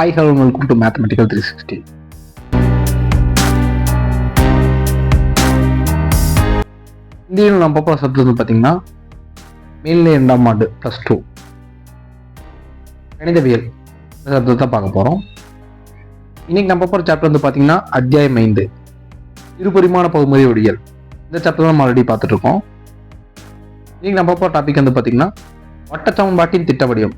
Hi hello welcome to mathematical three sixty இந்தியில் நம்ம பார்ப்போம் சப்ஜெக்ட் வந்து பார்த்தீங்கன்னா மேல்நிலை இரண்டாம் ஆண்டு ப்ளஸ் டூ கணிதவியல் சப்ஜெக்ட் தான் பார்க்க போகிறோம் இன்னைக்கு நம்ம போகிற சாப்டர் வந்து பார்த்தீங்கன்னா அத்தியாயம் ஐந்து. இருபரிமாண பகுமதி ஒடியல் இந்த சாப்டர் நம்ம ஆல்ரெடி பார்த்துட்ருக்கோம் இன்னைக்கு நம்ம போகிற டாபிக் வந்து பார்த்தீங்கன்னா வட்டச்சமன்பாட்டின் திட்ட வடிவம்.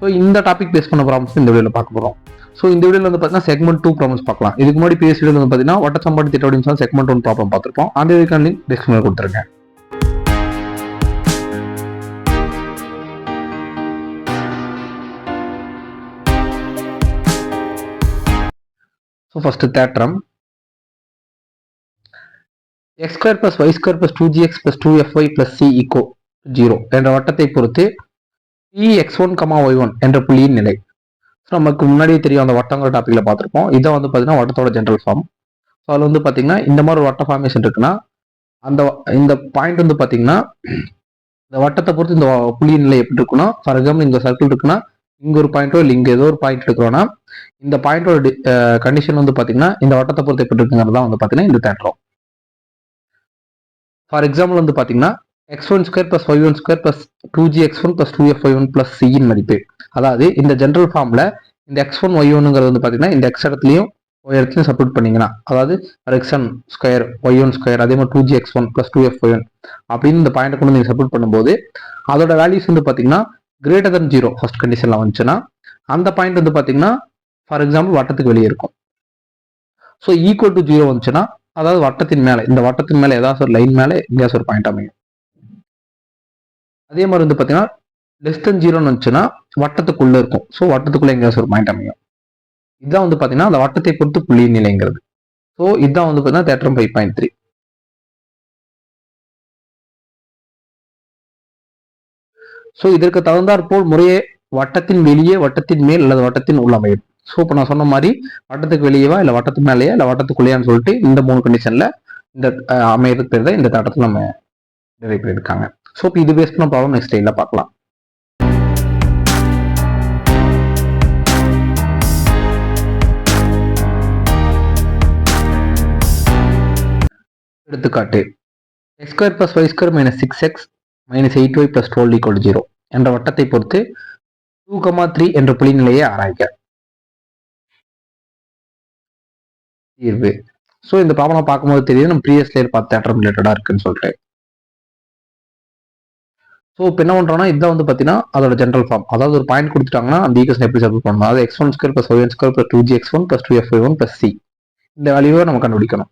ஸோ இந்த டாபிக் பேஸ் பண்ண ப்ராப்ளம்ஸ் இந்த வீடியோவில் பார்க்க போகிறோம் ஸோ இந்த வீடியோவில் வந்து பார்த்தீங்கன்னா செக்மெண்ட் டூ ப்ராப்ளம்ஸ் பார்க்கலாம். இதுக்கு முன்னாடி பேஸ் வீடியோ வந்து பார்த்தீங்கன்னா வட்டச்சம்பாடு திட்ட அப்படின்னு செக்மெண்ட் ஒன் ப்ராப்ளம் பார்த்துருப்போம். அந்த இதுக்கான லிங்க் டிஸ்கிரிப்ஷனில் கொடுத்துருங்க. So first theorem x square y square plus two g x plus two f y c equal zero என்ற வட்டத்தை பொறுத்து இஎக்ஸ் x one comma y one என்ற புள்ளியின் நிலை. ஸோ நமக்கு முன்னாடியே தெரியும் அந்த வட்டங்கிற டாப்பிக்கில் பார்த்துருப்போம். இதை வந்து பார்த்தீங்கன்னா வட்டத்தோட ஜென்ரல் ஃபார்ம் ஸோ அதில் வந்து பார்த்தீங்கன்னா இந்த மாதிரி ஒரு வட்ட ஃபார்மேஷன் இருக்குன்னா அந்த இந்த பாயிண்ட் வந்து பார்த்தீங்கன்னா இந்த வட்டத்தை பொறுத்து இந்த புள்ளியின் நிலை எப்படி இருக்குன்னா ஃபார் எக்ஸாம்பிள் இந்த சர்க்கிள் இருக்குன்னா இங்க ஒரு பாயிண்டோ இல்லை இங்கே ஏதோ ஒரு பாயிண்ட் எடுக்கிறோன்னா இந்த பாயிண்டோட கண்டிஷன் வந்து பார்த்தீங்கன்னா இந்த வட்டத்தை பொறுத்து எப்படி இருக்குங்கிறது தான் வந்து பார்த்தீங்கன்னா இந்த தேட்டரும் ஃபார் எக்ஸாம்பிள் வந்து பார்த்தீங்கன்னா x one square plus y one square plus two g x one plus two f y one plus சியின் மதிப்பு. அதாவது இந்த ஜென்ரல் ஃபார்மில் இந்த எக்ஸ் ஒன் ஒய் ஒன்னுங்கிறது வந்து பார்த்தீங்கன்னா இந்த எக்ஸ் இடத்துலையும் ஒய் இடத்துலையும் சப்போர்ட் பண்ணீங்கன்னா அதாவது x one square y one square அதே மாதிரி two g x one plus two f y one அப்படின்னு இந்த பாயிண்ட் கொண்டு நீங்கள் சப்போர்ட் பண்ணும்போது அதோட வேல்யூஸ் வந்து பார்த்தீங்கன்னா கிரேட்டர் தன் ஜீரோ ஃபர்ஸ்ட் கண்டிஷனில் வந்துச்சுன்னா அந்த பாயிண்ட் வந்து பார்த்தீங்கன்னா ஃபார் எக்ஸாம்பிள் வட்டத்துக்கு வெளியே இருக்கும். ஸோ ஈக்குவல் டு ஜீரோ வந்துச்சுன்னா அதாவது வட்டத்தின் மேலே இந்த வட்டத்தின் மேலே ஏதாவது ஒரு லைன் மேலே எங்கேயாச்சும் ஒரு பாயிண்ட் அமையும். அதே மாதிரி வந்து பார்த்தீங்கன்னா லெஸ் தென் ஜீரோன்னு வந்துச்சுன்னா வட்டத்துக்குள்ளே இருக்கும். ஸோ வட்டத்துக்குள்ளே எங்கேயாச்சும் ஒரு பாயிண்ட் அமையும். இதுதான் வந்து பார்த்தீங்கன்னா அந்த வட்டத்தை பொறுத்து புள்ளி நிலைங்கிறது. ஸோ இதுதான் வந்து பார்த்தீங்கன்னா theorem five point three so இதற்கு தகுந்தாற் போல் முறையே வட்டத்தின் வெளியே வட்டத்தின் மேல் அல்லது வட்டத்தின் உள்ள அமையும். ஸோ இப்போ நான் சொன்ன மாதிரி வட்டத்துக்கு வெளியேவா இல்லை வட்டத்து மேலேயா இல்லை வட்டத்துக்குள்ளேயான்னு சொல்லிட்டு இந்த மூணு கண்டிஷனில் இந்த அஹ், பேர் தான் இந்த தட்டத்தில் நம்ம டெரைவ் ஸோ இப்போ இது பேஸ் பண்ண ப்ராப்ளம் நெக்ஸ்ட் டைல பார்க்கலாம். எடுத்துக்காட்டு x square plus y square minus six x minus eight y plus twelve equal zero என்ற வட்டத்தை பொறுத்து டூ கமா த்ரீ என்ற புள்ளி நிலையை ஆராய்க. தீர்வு. ஸோ இந்த ப்ராப்ளம் பார்க்கும்போது தெரியுது நம்ம ப்ரீவியஸ் லேயர் பார்த்து ரிலேட்டடாக இருக்குன்னு சொல்லிட்டு. ஸோ இப்போ என்ன பண்ணுறோம்னா இதான் வந்து பார்த்தீங்கன்னா அதோட ஜென்ரல் ஃபார்ம் அதாவது ஒரு பாயிண்ட் கொடுத்துட்டாங்கன்னா அந்த ஈக்குவேஷன் எப்படி சப்மிட் பண்ணணும்? அதாவது x one square plus y one square plus two g x one plus two f one plus c இந்த வேல்யூவை நம்ம கண்டுபிடிக்கணும்.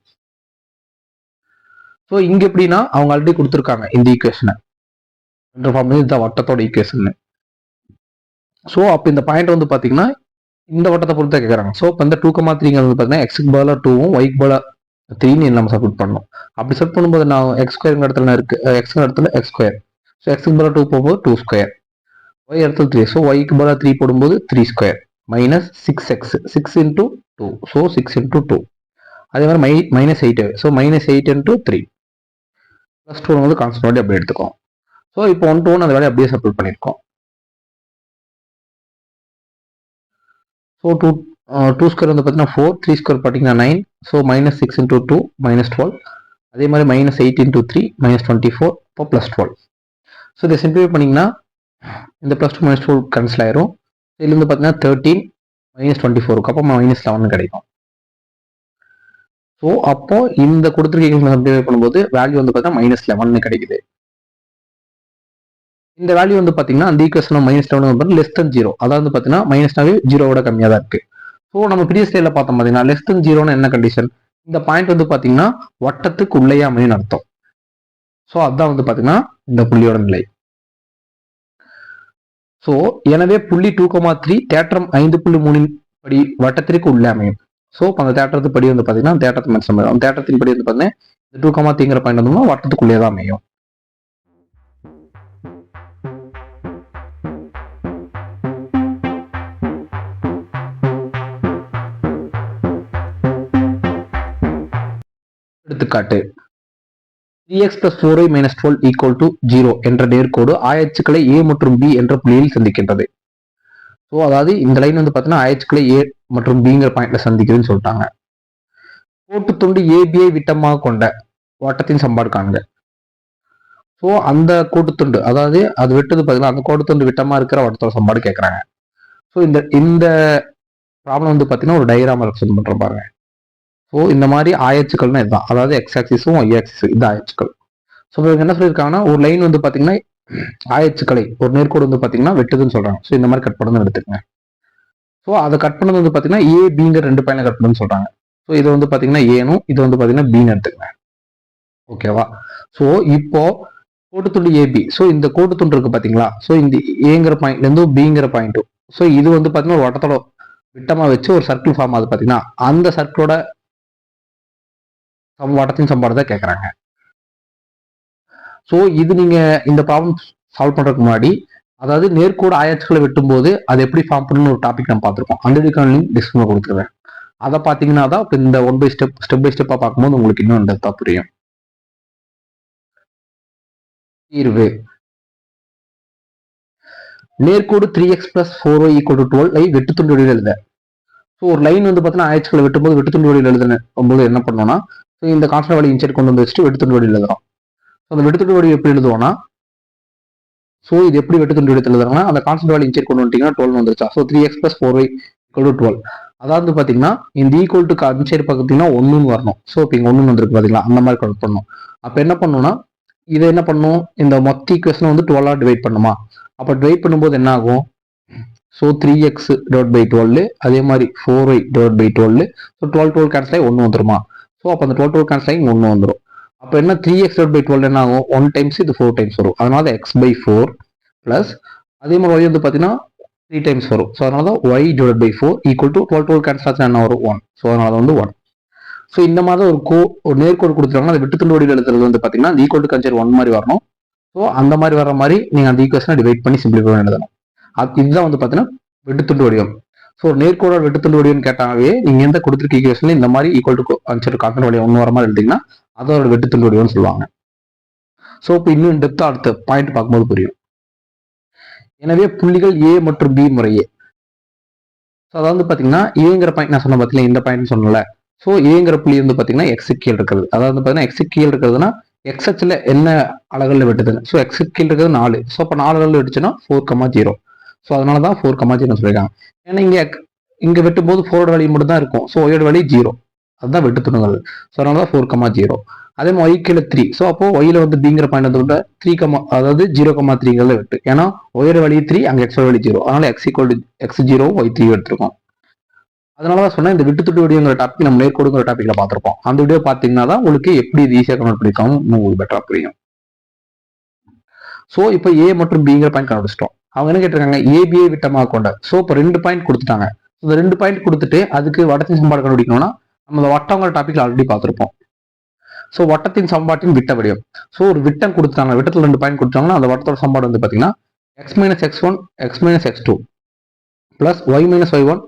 ஸோ இங்கே எப்படின்னா அவங்க ஆல்ரெடி கொடுத்துருக்காங்க இந்த ஈக்குவேஷனை ஜென்ரல் ஃபார்ம் இதுதான் வட்டத்தோட ஈக்குவேஷன் ஸோ அப்போ இந்த பாயிண்ட் வந்து பார்த்தீங்கன்னா இந்த வட்டத்தை பொறுத்து கேட்குறாங்க ஸோ இப்போ இந்த டூ கமா த்ரீங்கிறது பார்த்தீங்கன்னா எக்ஸுக்கு பதிலாக டூவும் ஒய்க்கு பதிலாக த்ரீன்னு நம்ம சப்மிட் பண்ணணும். அப்படி செட் பண்ணும்போது நான் எக்ஸ் ஸ்கொயருங்கிற இடத்துல இருக்கு? எக்ஸ் இடத்துல எக்ஸ் ஸ்கொயர் ஸோ எக்ஸ்க்கு பதிலாக டூ போகும்போது டூ ஸ்கொயர் ஒய் இடத்துல த்ரீ ஸோ ஒய்க்கு பதிலாக த்ரீ போடும்போது three square minus six X six into two so six into two அதே மாதிரி my minus eight so minus eight into three plus two வந்து constant value அப்படியே எடுத்துக்கோம் ஸோ இப்போ ஒன் டூ அந்த வேலையை அப்படியே சப்ளை பண்ணியிருக்கோம். ஸோ டூ டூ ஸ்கொயர் வந்து பார்த்தீங்கன்னா ஃபோர் த்ரீ ஸ்கொயர் பார்த்தீங்கன்னா nine so minus six into two minus twelve அதே மாதிரி minus eight into three minus twenty four இப்போ ப்ளஸ் டுவெல் ஸோ இதை சிம்பிளிஃபை பண்ணிங்கன்னா இந்த plus two minus two cancel ஆயிரும். இதுல இருந்து பார்த்தீங்கன்னா தேர்ட்டீன் மைனஸ் டுவெண்ட்டி ஃபோருக்கு அப்போ மைனஸ் லெவன் கிடைக்கும். ஸோ அப்போ இந்த கொடுத்துருக்கீங்க சிம்பிளிஃபை பண்ணும்போது வேல்யூ வந்து பார்த்தீங்கன்னா மைனஸ் லெவன் கிடைக்குது. இந்த வேல்யூ வந்து பார்த்தீங்கன்னா அந்த ஈக்குவேஷன் மைனஸ் லெவன் வந்து லெஸ் தன் ஜீரோ அதாவது வந்து பார்த்தீங்கன்னா மைனஸ்னாவே ஜீரோவோட கம்மியாக தான் இருக்கு. ஸோ நம்ம ப்ரீவியஸ் ஸ்டைல பார்த்தோம் பார்த்தீங்கன்னா லெஸ் தன் ஜீரோன்னு என்ன கண்டிஷன் இந்த பாயிண்ட் வந்து பார்த்தீங்கன்னா வட்டத்துக்கு உள்ளே அமையும் அர்த்தம். ஸோ அதுதான் வந்து பார்த்தீங்கன்னா இந்த புள்ளியோட நிலை. ஸோ எனவே புள்ளி டூ கமா த்ரீ தேட்டரம் ஐந்து புள்ளி மூணின் படி வட்டத்திற்கு உள்ளே அமையும். ஸோ இப்போ அந்த தேட்டரத்து படி வந்து பார்த்தீங்கன்னா தேட்டத்தை மென்ஷன் அந்த தேட்டரத்தின் படி வந்து பார்த்தீங்கன்னா இந்த டூ கமா த்ரீங்கிற பாயிண்ட் வந்து வட்டத்துக்குள்ளே தான் அமையும். எடுத்துக்காட்டு. Three x plus four y minus twelve equal to zero என்ற நேர்கோடு ஆயச்சுக்களை ஏ மற்றும் பி என்ற புள்ளியில் சந்திக்கின்றது. ஸோ அதாவது இந்த லைன் வந்து பார்த்தீங்கன்னா ஆயச்சுக்களை ஏ மற்றும் பிங்கிற பாயிண்ட்ல சந்திக்குதுன்னு சொல்லிட்டாங்க. கோட்டுத்துண்டு ஏபிஐ விட்டமாக கொண்ட வட்டத்தின் சம்பாடு காணுங்க ஸோ அந்த கோட்டுத்துண்டு அதாவது அது விட்டது பார்த்தீங்கன்னா அந்த கோட்டுத்துண்டு விட்டமாக இருக்கிற வட்டத்தோட சம்பாடு கேட்குறாங்க ஸோ இந்த இந்த ப்ராப்ளம் வந்து பார்த்தீங்கன்னா ஒரு டயராம ரெப்ரசென்ட் பண்ணுற பாருங்க. ஸோ இந்த மாதிரி ஆயச்சுக்கள்னா இதுதான். அதாவது எக்ஸ் ஆக்சிஸும் ஒய் ஆக்சிஸும் இது ஆயச்சுக்கள் ஸோ இவங்க என்ன சொல்லியிருக்காங்கன்னா ஒரு லைன் வந்து பார்த்தீங்கன்னா ஆயச்சுக்களை ஒரு நேர்கோடு வந்து பார்த்தீங்கன்னா வெட்டுதுன்னு சொல்கிறாங்க ஸோ இந்த மாதிரி கட் பண்ணணும்னு எடுத்துக்கங்க. ஸோ அதை கட் பண்ணது வந்து பார்த்தீங்கன்னா ஏ பிங்கிற ரெண்டு பையனை கட் பண்ணுன்னு சொல்கிறாங்க ஸோ இது வந்து பார்த்தீங்கன்னா ஏனும் இது வந்து பார்த்தீங்கன்னா பின்னு எடுத்துக்கங்க. ஓகேவா ஸோ இப்போ கோட்டுத்துண்டு ஏபி ஸோ இந்த கோட்டுத்துண்டு இருக்கு பார்த்தீங்களா ஸோ இந்த ஏங்கிற பாயிண்ட்லேருந்து பிங்கிற பாயிண்ட்டும் ஸோ இது வந்து பார்த்தீங்கன்னா ஒரு வட்டத்தோட விட்டமாக வச்சு ஒரு சர்க்கிள் ஃபார்ம் ஆகுது பார்த்தீங்கன்னா அந்த சர்க்கிளோட சம் சம்பாடத்தை கேட்குறாங்க ஸோ இது நீங்க இந்த ப்ராப்ளம் சால்வ் பண்ணுறதுக்கு முன்னாடி அதாவது நேர்கோடு ஆயாச்சுகளை வெட்டும்போது அது எப்படி ஃபார்ம் பண்ணணும்னு ஒரு டாபிக் நம்ம பார்த்துருக்கோம். அந்த இதுக்கான லிங்க் டிஸ்கிரிப்ஷன் கொடுத்துருவேன். அதை பார்த்தீங்கன்னா தான் இந்த one by step step by ஸ்டெப்பாக பார்க்கும்போது உங்களுக்கு இன்னும் டெப்த்தாக புரியும். தீர்வு. நேர்கோடு three x plus four y equal to twelve ஐ வெட்டுத்துண்டு வடிவில் எழுத. ஸோ ஒரு லைன் வந்து பார்த்தீங்கன்னா ஆயிடுச்சுகளை வெட்டும்போது வெட்டுத்துண்டு வடிவில் எழுதுன போது என்ன பண்ணோம்னா ஸோ இந்த கான்ஸ்டன்ட் வேல்யூ இன்சைட் கொண்டு வந்து வச்சுட்டு வெட்டுத்துண்டு வடிவில் எழுதுறோம். ஸோ அந்த வெட்டுத்துண்டு வடி எப்படி எழுதுவோம்னா ஸோ இது எப்படி வெட்டுத்துண்டு வடிவில் எழுதுறாங்கன்னா அந்த கான்ஸ்டன்ட் வேல்யூ இன்சைட் கொண்டு வந்துட்டீங்கன்னா டுவெல் வந்துருச்சா. So three x plus four y equal to twelve அதாவது பார்த்தீங்கன்னா இந்த ஈக்குவல் டு அன்சைடு பார்த்தீங்கன்னா ஒன்றுன்னு வரணும். ஸோ இப்போ இங்கே ஒன்று வந்திருக்கு பார்த்தீங்களா அந்த மாதிரி கட் பண்ணணும். அப்போ என்ன பண்ணணும்னா இதை என்ன பண்ணும் இந்த மொத்த ஈக்குவேஷனை வந்து டுவெல்லாக டிவைட் பண்ணுமா? அப்போ டிவைட் பண்ணும்போது என்ன ஆகும்? So three x divide by twelve அதே மாதிரி four y divide by twelve so twelve twelve cancel ஆகி ஒன்று வந்துருமா? அப்போ அந்த டோட்டல் டுவெல் ஒன்று வந்துடும் அப்போ என்ன த்ரீ எக்ஸ் பை டுவெல் என்ன ஆகும் ஒன் டைம்ஸ் இது ஃபோர் டைம்ஸ் வரும். அதனால எக்ஸ் பை ஃபோர் ப்ளஸ் அதே மாதிரி ஒய் வந்து பார்த்தீங்கன்னா த்ரீ டைம்ஸ் வரும். ஸோ அதனால தான் y divide by four equal to twelve twelve construction என்ன வரும்? ஒன் ஸோ அதனால வந்து ஒன் ஸோ இந்த மாதிரி ஒரு கோ ஒரு நேர்கோடு கொடுத்துருக்காங்க அதை விட்டு துண்டு வடிவில் எழுதுறது வந்து பார்த்தீங்கன்னா அந்த ஈக்குவல் டு கன்சர் ஒன் மாதிரி வரணும். ஸோ அந்த மாதிரி வர மாதிரி நீங்கள் அந்த ஈக்குவேஷனை டிவைட் பண்ணி சிம்பிளிஃபை எழுதணும். அது இதுதான் வந்து பார்த்தீங்கன்னா வெட்டுத்துண்டு வடிவம். ஸோ ஒரு நேர்கோட வெட்டுத்துண்டு வடிவம் கேட்டாவே நீங்கள் எந்த கொடுத்துருக்க ஈக்குவேஷன்ல இந்த மாதிரி ஈக்குவல் டு கன்சர் கான்சர் வடிவம் ஒன்று வர மாதிரி எழுதிங்கன்னா அதோட வெட்டுத்துண்டு வடிவம்னு சொல்லுவாங்க. ஸோ இப்போ இன்னும் டெப்த்தாக அடுத்த பாயிண்ட் பார்க்கும்போது புரியும். எனவே புள்ளிகள் ஏ மற்றும் பி முறையே. ஸோ அதாவது பார்த்தீங்கன்னா ஏங்கிற பாயிண்ட் நான் சொன்ன பார்த்தீங்கன்னா இந்த பாயிண்ட் சொன்னல ஸோ ஏங்கிற புள்ளி வந்து பார்த்தீங்கன்னா எக்ஸு கீழ் இருக்கிறது. அதாவது பார்த்தீங்கன்னா எக்ஸு கீழ் இருக்கிறதுனா எக்ஸ்எச்சில் என்ன அலகுகளில் வெட்டுதுன்னு. ஸோ எக்ஸு கீழ் இருக்கிறது நாலு. ஸோ அப்போ நாலு அலகுல வெட்டுச்சுன்னா ஃபோர் கமா ஜீரோ ஸோ அதனால தான் ஃபோர் கமா ஜீரோ சொல்லியிருக்காங்க ஏன்னா இங்கே இங்கே வெட்டும்போது ஃபோரோட வழி மட்டும் தான் இருக்கும் ஸோ ஒயோட வழி ஜீரோ அதுதான் வெட்டு துணுங்கள் ஸோ அதனால தான் ஃபோர் கமா ஜீரோ அதே மாதிரி ஒய் கீழே த்ரீ ஸோ அப்போ ஒயில வந்து பிங்கிற பாயிண்ட் வந்து த்ரீ கமா அதாவது ஜீரோ கமா த்ரீங்கிறத வெட்டு. ஏன்னா ஒயோட வழி த்ரீ அங்கே எக்ஸோட வழி ஜீரோ அதனால x equal x zero y three எடுத்திருக்கோம். அதனால தான் சொன்னேன் இந்த விட்டு துட்டு வீடியோங்கிற டாபிக் நம்ம நேர்கோடுங்கிற டாப்பிக்கில் பார்த்துருப்போம். அந்த வீடியோ பார்த்தீங்கன்னா தான் உங்களுக்கு எப்படி இது ஈஸியாக கன்வெர்ட் பண்ணிக்காமல் உங்களுக்கு பெட்டராக புரியும். ஸோ இப்போ ஏ மற்றும் பிங்கிற பாயிண்ட் கண்டுபிடிச்சிட்டோம். அவங்க என்ன கேட்டிருக்காங்க? ஏபிஏ விட்டமாக கொண்ட. ஸோ இப்போ ரெண்டு பாயிண்ட் கொடுத்துட்டாங்க. இந்த ரெண்டு பாயிண்ட் கொடுத்துட்டு அதுக்கு வட்டத்தின் சம்பாடு கண்டுபிடிக்கணும்னா நம்ம வட்டங்கிற டாபிக்ல ஆல்ரெடி பார்த்துருப்போம். ஸோ வட்டத்தின் சம்பாட்டின் விட்ட வடிவம். ஸோ ஒரு விட்டம் கொடுத்துட்டாங்க. விட்டத்தில் ரெண்டு பாயிண்ட் கொடுத்தாங்கன்னா அந்த வட்டத்தோட சம்பாடு வந்து பார்த்தீங்கன்னா x minus x one x minus x two plus y minus y one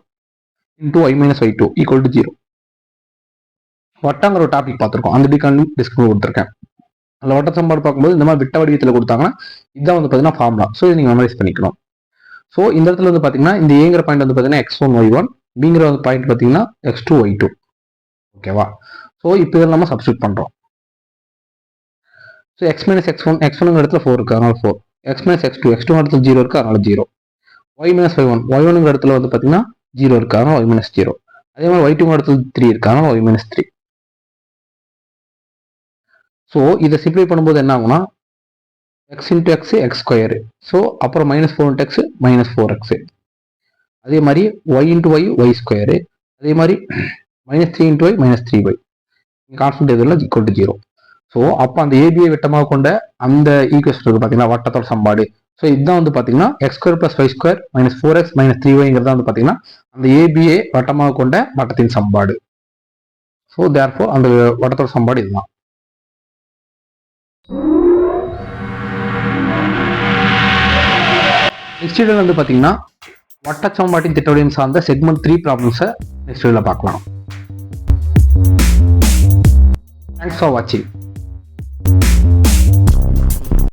into y minus y two equal to zero வட்டங்கிற ஒரு டாபிக் பார்த்துருக்கோம். அந்த டிகான் டிஸ்கவுண்ட் கொடுத்துருக்கேன் அந்த வட்ட சம்பாடு பார்க்கும்போது இந்த மாதிரி விட்ட வடிவத்தில் கொடுத்தாங்கன்னா இதுதான் வந்து பார்த்தீங்கன்னா ஃபார்முலா ஸோ இதை நீங்கள் மெமரைஸ் பண்ணிக்கணும். ஸோ இந்த இடத்துல வந்து பார்த்தீங்கன்னா இந்த ஏங்கிற பாயிண்ட் வந்து பார்த்தீங்கன்னா எக்ஸ் ஒன் ஒய் ஒன் பிங்கிற வந்து பாயிண்ட் பார்த்தீங்கன்னா எக்ஸ் டூ ஒய் டூ ஓகேவா ஸோ இப்போ இதில் நம்ம சப்ஸ்டியூட் பண்ணுறோம் so x minus x one x one இடத்துல ஃபோர் இருக்குது அதனால் four x minus x two x two இடத்துல ஜீரோ இருக்குது அதனால் zero y minus y one y ஒன்னுங்க இடத்துல வந்து பார்த்தீங்கன்னா ஜீரோ இருக்குது அதனால் ஒய் மைனஸ் ஜீரோ அதே மாதிரி ஒய் டூ இடத்துல த்ரீ இருக்குது அதனால் ஒய் மைனஸ் த்ரீ ஸோ இதை சிம்ப்ளை பண்ணும்போது என்ன ஆகும்னா x into x x square so அப்புறம் minus four into x minus four x அதே மாதிரி y into y y square அதே மாதிரி minus three into y minus three y constant இதில் ஈக்குவல் டு ஜீரோ ஸோ அப்போ அந்த ஏபிஐ விட்டமாக கொண்ட அந்த ஈக்குவேஷன் பார்த்தீங்கன்னா வட்டத்தோட சம்பாடு ஸோ இதுதான் வந்து பார்த்தீங்கன்னா x square plus five square minus four x minus three ஒய்ங்கிறதா வந்து பார்த்தீங்கன்னா அந்த ஏபிஏ வட்டமாக கொண்ட வட்டத்தின் சம்பாடு ஸோ தேர்ஃபோர் அந்த வட்டத்தோட சம்பாடு இதுதான். நெக்ஸ்ட் வீடியோவில் வந்து பார்த்தீங்கன்னா வட்டச்சமன்பாட்டின் திட்டவடையும் சார்ந்த செக்மெண்ட் த்ரீ ப்ராப்ளம்ஸை நெக்ஸ்ட் வீடியோவில் பார்க்கலாம். தேங்க்ஸ் ஃபார் வாட்சிங்